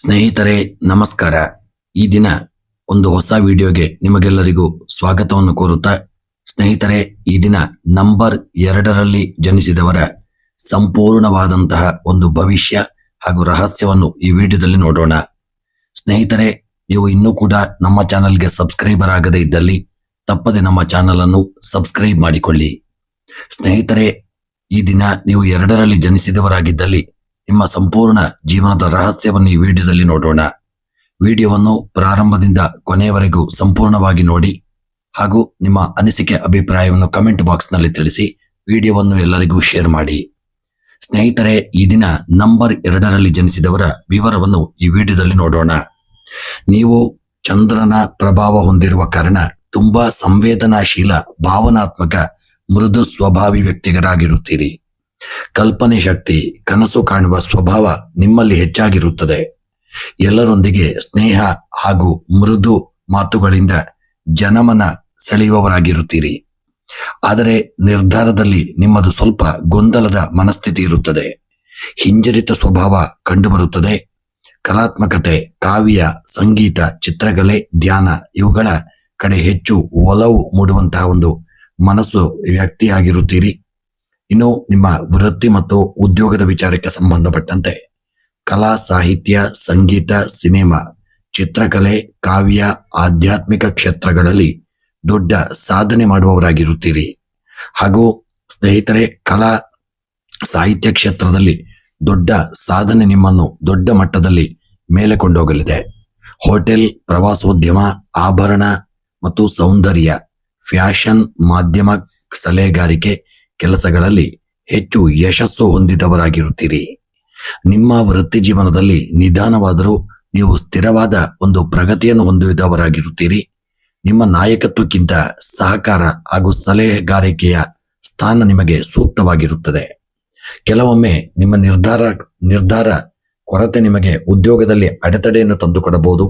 ಸ್ನೇಹಿತರೆ, ನಮಸ್ಕಾರ. ಈ ದಿನ ಒಂದು ಹೊಸ ವಿಡಿಯೋಗೆ ನಿಮಗೆಲ್ಲರಿಗೂ ಸ್ವಾಗತವನ್ನು ಕೋರುತ್ತಾ, ಸ್ನೇಹಿತರೆ, ಈ ದಿನ ನಂಬರ್ ಎರಡರಲ್ಲಿ ಜನಿಸಿದವರ ಸಂಪೂರ್ಣವಾದಂತಹ ಒಂದು ಭವಿಷ್ಯ ಹಾಗೂ ರಹಸ್ಯವನ್ನು ಈ ವಿಡಿಯೋದಲ್ಲಿ ನೋಡೋಣ. ಸ್ನೇಹಿತರೆ, ನೀವು ಇನ್ನೂ ಕೂಡ ನಮ್ಮ ಚಾನಲ್ಗೆ ಸಬ್ಸ್ಕ್ರೈಬರ್ ಆಗದೇ ಇದ್ದಲ್ಲಿ ತಪ್ಪದೆ ನಮ್ಮ ಚಾನಲ್ ಅನ್ನು ಸಬ್ಸ್ಕ್ರೈಬ್ ಮಾಡಿಕೊಳ್ಳಿ. ಸ್ನೇಹಿತರೆ, ಈ ದಿನ ನೀವು ಎರಡರಲ್ಲಿ ಜನಿಸಿದವರಾಗಿದ್ದಲ್ಲಿ ನಿಮ್ಮ ಸಂಪೂರ್ಣ ಜೀವನದ ರಹಸ್ಯವನ್ನು ಈ ವಿಡಿಯೋದಲ್ಲಿ ನೋಡೋಣ. ವಿಡಿಯೋವನ್ನು ಪ್ರಾರಂಭದಿಂದ ಕೊನೆಯವರೆಗೂ ಸಂಪೂರ್ಣವಾಗಿ ನೋಡಿ ಹಾಗೂ ನಿಮ್ಮ ಅನಿಸಿಕೆ, ಅಭಿಪ್ರಾಯವನ್ನು ಕಮೆಂಟ್ ಬಾಕ್ಸ್ನಲ್ಲಿ ತಿಳಿಸಿ ವಿಡಿಯೋವನ್ನು ಎಲ್ಲರಿಗೂ ಶೇರ್ ಮಾಡಿ. ಸ್ನೇಹಿತರೆ, ಈ ದಿನ ನಂಬರ್ ಎರಡರಲ್ಲಿ ಜನಿಸಿದವರ ವಿವರವನ್ನು ಈ ವಿಡಿಯೋದಲ್ಲಿ ನೋಡೋಣ. ನೀವು ಚಂದ್ರನ ಪ್ರಭಾವ ಹೊಂದಿರುವ ಕಾರಣ ತುಂಬಾ ಸಂವೇದನಾಶೀಲ, ಭಾವನಾತ್ಮಕ, ಮೃದು ಸ್ವಭಾವಿ ವ್ಯಕ್ತಿಗರಾಗಿರುತ್ತೀರಿ ಕಲ್ಪನೆ ಶಕ್ತಿ, ಕನಸು ಕಾಣುವ ಸ್ವಭಾವ ನಿಮ್ಮಲ್ಲಿ ಹೆಚ್ಚಾಗಿರುತ್ತದೆ. ಎಲ್ಲರೊಂದಿಗೆ ಸ್ನೇಹ ಹಾಗೂ ಮೃದು ಮಾತುಗಳಿಂದ ಜನಮನ ಸೆಳೆಯುವವರಾಗಿರುತ್ತೀರಿ. ಆದರೆ ನಿರ್ಧಾರದಲ್ಲಿ ನಿಮ್ಮದು ಸ್ವಲ್ಪ ಗೊಂದಲದ ಮನಸ್ಥಿತಿ ಇರುತ್ತದೆ. ಹಿಂಜರಿತ ಸ್ವಭಾವ ಕಂಡುಬರುತ್ತದೆ. ಕಲಾತ್ಮಕತೆ, ಕಾವ್ಯ, ಸಂಗೀತ, ಚಿತ್ರಕಲೆ, ಧ್ಯಾನ ಇವುಗಳ ಕಡೆ ಹೆಚ್ಚು ಒಲವು ಮೂಡುವಂತಹ ಒಂದು ಮನಸ್ಸು ವ್ಯಕ್ತಿಯಾಗಿರುತ್ತೀರಿ. ಇನ್ನು ನಿಮ್ಮ ವೃತ್ತಿ ಮತ್ತು ಉದ್ಯೋಗದ ವಿಚಾರಕ್ಕೆ ಸಂಬಂಧಪಟ್ಟಂತೆ ಕಲಾ, ಸಾಹಿತ್ಯ, ಸಂಗೀತ, ಸಿನಿಮಾ, ಚಿತ್ರಕಲೆ, ಕಾವ್ಯ, ಆಧ್ಯಾತ್ಮಿಕ ಕ್ಷೇತ್ರಗಳಲ್ಲಿ ದೊಡ್ಡ ಸಾಧನೆ ಮಾಡುವವರಾಗಿರುತ್ತೀರಿ. ಹಾಗೂ ಸ್ನೇಹಿತರೆ, ಕಲಾ, ಸಾಹಿತ್ಯ ಕ್ಷೇತ್ರದಲ್ಲಿ ದೊಡ್ಡ ಸಾಧನೆ ನಿಮ್ಮನ್ನು ದೊಡ್ಡ ಮಟ್ಟದಲ್ಲಿ ಮೇಲೆ ಕೊಂಡೋಗಲಿದೆ. ಹೋಟೆಲ್, ಪ್ರವಾಸೋದ್ಯಮ, ಆಭರಣ ಮತ್ತು ಸೌಂದರ್ಯ, ಫ್ಯಾಷನ್, ಮಾಧ್ಯಮ ಸಲಹೆಗಾರಿಕೆ ಕೆಲಸಗಳಲ್ಲಿ ಹೆಚ್ಚು ಯಶಸ್ಸು ಹೊಂದಿದವರಾಗಿರುತ್ತೀರಿ. ನಿಮ್ಮ ವೃತ್ತಿ ಜೀವನದಲ್ಲಿ ನಿಧಾನವಾದರೂ ನೀವು ಸ್ಥಿರವಾದ ಒಂದು ಪ್ರಗತಿಯನ್ನು ಹೊಂದಿದವರಾಗಿರುತ್ತೀರಿ. ನಿಮ್ಮ ನಾಯಕತ್ವಕ್ಕಿಂತ ಸಹಕಾರ ಹಾಗೂ ಸಲಹೆಗಾರಿಕೆಯ ಸ್ಥಾನ ನಿಮಗೆ ಸೂಕ್ತವಾಗಿರುತ್ತದೆ. ಕೆಲವೊಮ್ಮೆ ನಿಮ್ಮ ನಿರ್ಧಾರ ನಿರ್ಧಾರ ಕೊರತೆ ನಿಮಗೆ ಉದ್ಯೋಗದಲ್ಲಿ ಅಡೆತಡೆಯನ್ನು ತಂದುಕೊಡಬಹುದು.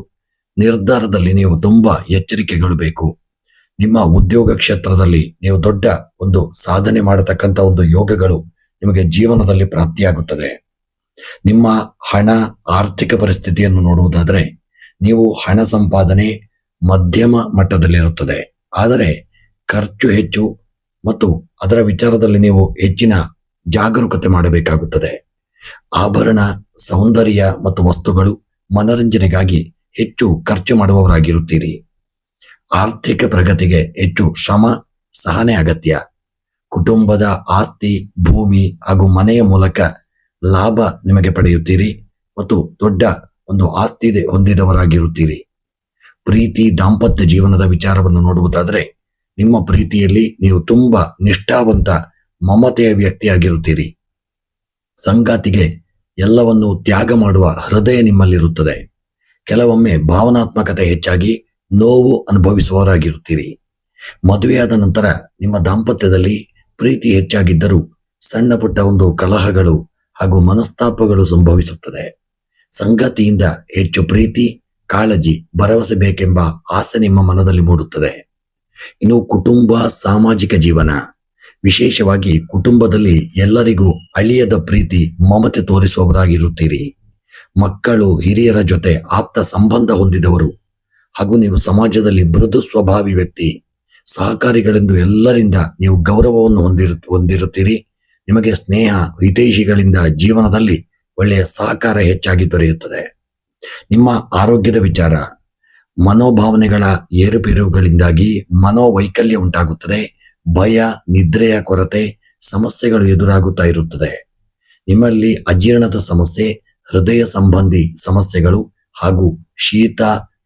ನಿರ್ಧಾರದಲ್ಲಿ ನೀವು ತುಂಬಾ ಎಚ್ಚರಿಕೆಗಳು ಬೇಕು ನಿಮ್ಮ ಉದ್ಯೋಗ ಕ್ಷೇತ್ರದಲ್ಲಿ ನೀವು ದೊಡ್ಡ ಒಂದು ಸಾಧನೆ ಮಾಡತಕ್ಕಂಥ ಒಂದು ಯೋಗಗಳು ನಿಮಗೆ ಜೀವನದಲ್ಲಿ ಪ್ರಾಪ್ತಿಯಾಗುತ್ತದೆ. ನಿಮ್ಮ ಹಣ, ಆರ್ಥಿಕ ಪರಿಸ್ಥಿತಿಯನ್ನು ನೋಡುವುದಾದರೆ ನೀವು ಹಣ ಸಂಪಾದನೆ ಮಧ್ಯಮ ಮಟ್ಟದಲ್ಲಿರುತ್ತದೆ. ಆದರೆ ಖರ್ಚು ಹೆಚ್ಚು ಮತ್ತು ಅದರ ವಿಚಾರದಲ್ಲಿ ನೀವು ಹೆಚ್ಚಿನ ಜಾಗರೂಕತೆ ಮಾಡಬೇಕಾಗುತ್ತದೆ. ಆಭರಣ, ಸೌಂದರ್ಯ ಮತ್ತು ವಸ್ತುಗಳು ಮನರಂಜನೆಗಾಗಿ ಹೆಚ್ಚು ಖರ್ಚು ಮಾಡುವವರಾಗಿರುತ್ತೀರಿ. ಆರ್ಥಿಕ ಪ್ರಗತಿಗೆ ಹೆಚ್ಚು ಶ್ರಮ, ಸಹನೆ ಅಗತ್ಯ. ಕುಟುಂಬದ ಆಸ್ತಿ, ಭೂಮಿ ಹಾಗೂ ಮನೆಯ ಮೂಲಕ ಲಾಭ ನಿಮಗೆ ಪಡೆಯುತ್ತೀರಿ ಮತ್ತು ದೊಡ್ಡ ಒಂದು ಆಸ್ತಿ ಹೊಂದಿದವರಾಗಿರುತ್ತೀರಿ. ಪ್ರೀತಿ ದಾಂಪತ್ಯ ಜೀವನದ ವಿಚಾರವನ್ನು ನೋಡುವುದಾದರೆ, ನಿಮ್ಮ ಪ್ರೀತಿಯಲ್ಲಿ ನೀವು ತುಂಬಾ ನಿಷ್ಠಾವಂತ, ಮಮತೆಯ ವ್ಯಕ್ತಿಯಾಗಿರುತ್ತೀರಿ. ಸಂಗಾತಿಗೆ ಎಲ್ಲವನ್ನು ತ್ಯಾಗ ಮಾಡುವ ಹೃದಯ ನಿಮ್ಮಲ್ಲಿರುತ್ತದೆ. ಕೆಲವೊಮ್ಮೆ ಭಾವನಾತ್ಮಕತೆ ಹೆಚ್ಚಾಗಿ ನೋವು ಅನುಭವಿಸುವವರಾಗಿರುತ್ತೀರಿ. ಮದುವೆಯಾದ ನಂತರ ನಿಮ್ಮ ದಾಂಪತ್ಯದಲ್ಲಿ ಪ್ರೀತಿ ಹೆಚ್ಚಾಗಿದ್ದರೂ ಸಣ್ಣ ಪುಟ್ಟ ಒಂದು ಕಲಹಗಳು ಹಾಗೂ ಮನಸ್ತಾಪಗಳು ಸಂಭವಿಸುತ್ತದೆ. ಸಂಗತಿಯಿಂದ ಹೆಚ್ಚು ಪ್ರೀತಿ, ಕಾಳಜಿ, ಭರವಸೆ ಬೇಕೆಂಬ ಆಸೆ ನಿಮ್ಮ ಮನದಲ್ಲಿ ಮೂಡುತ್ತದೆ. ಇನ್ನು ಕುಟುಂಬ, ಸಾಮಾಜಿಕ ಜೀವನ. ವಿಶೇಷವಾಗಿ ಕುಟುಂಬದಲ್ಲಿ ಎಲ್ಲರಿಗೂ ಅಳಿಯದ ಪ್ರೀತಿ ಮಮತೆ ತೋರಿಸುವವರಾಗಿರುತ್ತೀರಿ. ಮಕ್ಕಳು, ಹಿರಿಯರ ಜೊತೆ ಆಪ್ತ ಸಂಬಂಧ ಹೊಂದಿದವರು ಹಾಗೂ ನೀವು ಸಮಾಜದಲ್ಲಿ ಮೃದು ಸ್ವಭಾವಿ ವ್ಯಕ್ತಿ, ಸಹಕಾರಿಗಳೆಂದು ಎಲ್ಲರಿಂದ ನೀವು ಗೌರವವನ್ನು ಹೊಂದಿರು, ಹೊಂದಿರುತ್ತೀರಿ. ನಿಮಗೆ ಸ್ನೇಹ, ಹಿತೈಷಿಗಳಿಂದ ಜೀವನದಲ್ಲಿ ಒಳ್ಳೆಯ ಸಹಕಾರ ಹೆಚ್ಚಾಗಿ ದೊರೆಯುತ್ತದೆ. ನಿಮ್ಮ ಆರೋಗ್ಯದ ವಿಚಾರ, ಮನೋಭಾವನೆಗಳ ಏರುಪೇರುಗಳಿಂದಾಗಿ ಮನೋವೈಕಲ್ಯ ಉಂಟಾಗುತ್ತದೆ. ಭಯ, ನಿದ್ರೆಯ ಕೊರತೆ, ಸಮಸ್ಯೆಗಳು ಎದುರಾಗುತ್ತಾ ಇರುತ್ತದೆ. ನಿಮ್ಮಲ್ಲಿ ಅಜೀರ್ಣದ ಸಮಸ್ಯೆ, ಹೃದಯ ಸಂಬಂಧಿ ಸಮಸ್ಯೆಗಳು ಹಾಗೂ ಶೀತ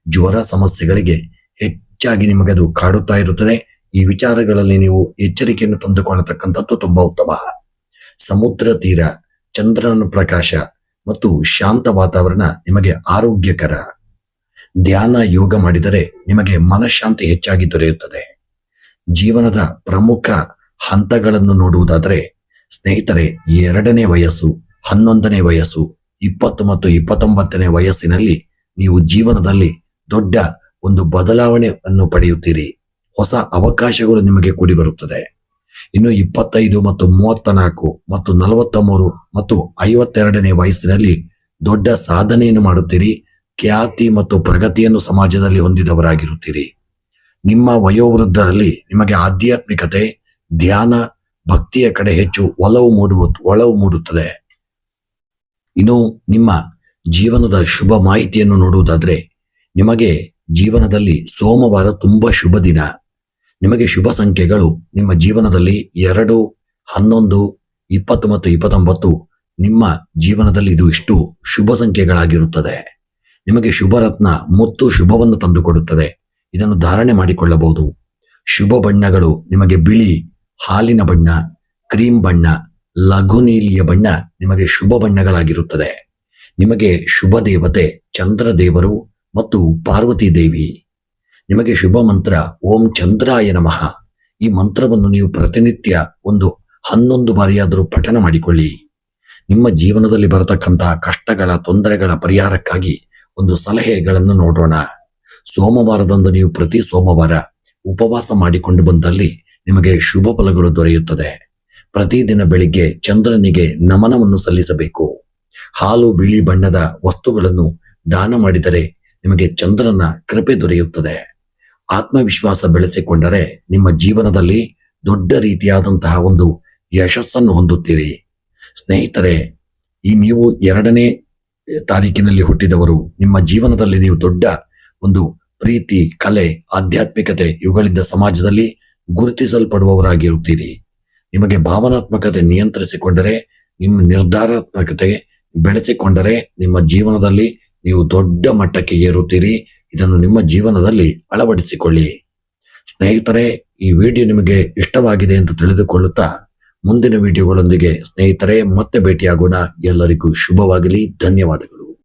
ಜ್ವರ ಸಮಸ್ಯೆಗಳಿಗೆ ಹೆಚ್ಚಾಗಿ ನಿಮಗದು ಕಾಡುತ್ತಾ ಇರುತ್ತದೆ. ಈ ವಿಚಾರಗಳಲ್ಲಿ ನೀವು ಎಚ್ಚರಿಕೆಯನ್ನು ತಂದುಕೊಳ್ಳತಕ್ಕಂಥದ್ದು ತುಂಬಾ ಉತ್ತಮ. ಸಮುದ್ರ ತೀರ, ಚಂದ್ರನ ಪ್ರಕಾಶ ಮತ್ತು ಶಾಂತ ವಾತಾವರಣ ನಿಮಗೆ ಆರೋಗ್ಯಕರ. ಧ್ಯಾನ, ಯೋಗ ಮಾಡಿದರೆ ನಿಮಗೆ ಮನಃಶಾಂತಿ ಹೆಚ್ಚಾಗಿ ದೊರೆಯುತ್ತದೆ. ಜೀವನದ ಪ್ರಮುಖ ಹಂತಗಳನ್ನು ನೋಡುವುದಾದರೆ, ಸ್ನೇಹಿತರೆ, ಎರಡನೇ ವಯಸ್ಸು, ಹನ್ನೊಂದನೇ ವಯಸ್ಸು, ಇಪ್ಪತ್ತು ಮತ್ತು ಇಪ್ಪತ್ತೊಂಬತ್ತನೇ ವಯಸ್ಸಿನಲ್ಲಿ ನೀವು ಜೀವನದಲ್ಲಿ ದೊಡ್ಡ ಒಂದು ಬದಲಾವಣೆಯನ್ನು ಪಡೆಯುತ್ತೀರಿ. ಹೊಸ ಅವಕಾಶಗಳು ನಿಮಗೆ ಕೂಡಿ ಬರುತ್ತದೆ ಇನ್ನು ಇಪ್ಪತ್ತೈದು ಮತ್ತು ಮೂವತ್ತ ನಾಲ್ಕು ಮತ್ತು ನಲವತ್ತ ಮೂರು ಮತ್ತು ಐವತ್ತೆರಡನೇ ವಯಸ್ಸಿನಲ್ಲಿ ದೊಡ್ಡ ಸಾಧನೆಯನ್ನು ಮಾಡುತ್ತೀರಿ. ಖ್ಯಾತಿ ಮತ್ತು ಪ್ರಗತಿಯನ್ನು ಸಮಾಜದಲ್ಲಿ ಹೊಂದಿದವರಾಗಿರುತ್ತೀರಿ. ನಿಮ್ಮ ವಯೋವೃದ್ಧರಲ್ಲಿ ನಿಮಗೆ ಆಧ್ಯಾತ್ಮಿಕತೆ, ಧ್ಯಾನ, ಭಕ್ತಿಯ ಕಡೆ ಹೆಚ್ಚು ಒಲವು ಮೂಡುವ, ಒಲವು ಮೂಡುತ್ತದೆ. ಇನ್ನು ನಿಮ್ಮ ಜೀವನದ ಶುಭ ಮಾಹಿತಿಯನ್ನು ನೋಡುವುದಾದ್ರೆ ನಿಮಗೆ ಜೀವನದಲ್ಲಿ ಸೋಮವಾರ ತುಂಬಾ ಶುಭ ದಿನ. ನಿಮಗೆ ಶುಭ ಸಂಖ್ಯೆಗಳು ನಿಮ್ಮ ಜೀವನದಲ್ಲಿ ಎರಡು, ಹನ್ನೊಂದು, ಇಪ್ಪತ್ತು ಮತ್ತು ಇಪ್ಪತ್ತೊಂಬತ್ತು. ನಿಮ್ಮ ಜೀವನದಲ್ಲಿ ಇದು ಇಷ್ಟು ಶುಭ ಸಂಖ್ಯೆಗಳಾಗಿರುತ್ತದೆ. ನಿಮಗೆ ಶುಭ ರತ್ನ ಮುತ್ತು ಶುಭವನ್ನು ತಂದುಕೊಡುತ್ತದೆ. ಇದನ್ನು ಧಾರಣೆ ಮಾಡಿಕೊಳ್ಳಬಹುದು. ಶುಭ ಬಣ್ಣಗಳು ನಿಮಗೆ ಬಿಳಿ, ಹಾಲಿನ ಬಣ್ಣ ಕ್ರೀಮ್ ಬಣ್ಣ, ಲಘು ನೀಲಿಯ ಬಣ್ಣ ನಿಮಗೆ ಶುಭ ಬಣ್ಣಗಳಾಗಿರುತ್ತದೆ. ನಿಮಗೆ ಶುಭ ದೇವತೆ ಚಂದ್ರ ದೇವರು ಮತ್ತು ಪಾರ್ವತಿ ದೇವಿ, ನಿಮಗೆ ಶುಭ ಮಂತ್ರ ಓಂ ಚಂದ್ರಾಯ ನಮಃ. ಈ ಮಂತ್ರವನ್ನು ನೀವು ಪ್ರತಿನಿತ್ಯ ಒಂದು ಹನ್ನೊಂದು ಬಾರಿಯಾದರೂ ಪಠನ ಮಾಡಿಕೊಳ್ಳಿ. ನಿಮ್ಮ ಜೀವನದಲ್ಲಿ ಬರತಕ್ಕಂತಹ ಕಷ್ಟಗಳ, ತೊಂದರೆಗಳ ಪರಿಹಾರಕ್ಕಾಗಿ ಒಂದು ಸಲಹೆಗಳನ್ನು ನೋಡೋಣ. ಸೋಮವಾರದಂದು ನೀವು ಪ್ರತಿ ಸೋಮವಾರ ಉಪವಾಸ ಮಾಡಿಕೊಂಡು ಬಂದಲ್ಲಿ ನಿಮಗೆ ಶುಭ ಫಲಗಳು ದೊರೆಯುತ್ತದೆ. ಪ್ರತಿದಿನ ಬೆಳಿಗ್ಗೆ ಚಂದ್ರನಿಗೆ ನಮನವನ್ನು ಸಲ್ಲಿಸಬೇಕು. ಹಾಲು, ಬಿಳಿ ಬಣ್ಣದ ವಸ್ತುಗಳನ್ನು ದಾನ ಮಾಡಿದರೆ ನಿಮಗೆ ಚಂದ್ರನ ಕೃಪೆ ದೊರೆಯುತ್ತದೆ. ಆತ್ಮವಿಶ್ವಾಸ ಬೆಳೆಸಿಕೊಂಡರೆ ನಿಮ್ಮ ಜೀವನದಲ್ಲಿ ದೊಡ್ಡ ರೀತಿಯಾದಂತಹ ಒಂದು ಯಶಸ್ಸನ್ನು ಹೊಂದುತ್ತೀರಿ. ಸ್ನೇಹಿತರೆ, ಈ ನೀವು ಎರಡನೇ ತಾರೀಕಿನಲ್ಲಿ ಹುಟ್ಟಿದವರು, ನಿಮ್ಮ ಜೀವನದಲ್ಲಿ ನೀವು ದೊಡ್ಡ ಒಂದು ಪ್ರೀತಿ, ಕಲೆ, ಆಧ್ಯಾತ್ಮಿಕತೆ ಇವುಗಳಿಂದ ಸಮಾಜದಲ್ಲಿ ಗುರುತಿಸಲ್ಪಡುವವರಾಗಿರುತ್ತೀರಿ. ನಿಮಗೆ ಭಾವನಾತ್ಮಕತೆ ನಿಯಂತ್ರಿಸಿಕೊಂಡರೆ, ನಿಮ್ಮ ನಿರ್ಧಾರಾತ್ಮಕತೆ ಬೆಳೆಸಿಕೊಂಡರೆ ನಿಮ್ಮ ಜೀವನದಲ್ಲಿ ನೀವು ದೊಡ್ಡ ಮಟ್ಟಕ್ಕೆ ಏರುತ್ತೀರಿ. ಇದನ್ನು ನಿಮ್ಮ ಜೀವನದಲ್ಲಿ ಅಳವಡಿಸಿಕೊಳ್ಳಿ. ಸ್ನೇಹಿತರೆ, ಈ ವಿಡಿಯೋ ನಿಮಗೆ ಇಷ್ಟವಾಗಿದೆ ಎಂದು ತಿಳಿದುಕೊಳ್ಳುತ್ತಾ ಮುಂದಿನ ವಿಡಿಯೋಗಳೊಂದಿಗೆ ಸ್ನೇಹಿತರೆ, ಮತ್ತೆ ಭೇಟಿಯಾಗೋಣ. ಎಲ್ಲರಿಗೂ ಶುಭವಾಗಲಿ, ಧನ್ಯವಾದಗಳು.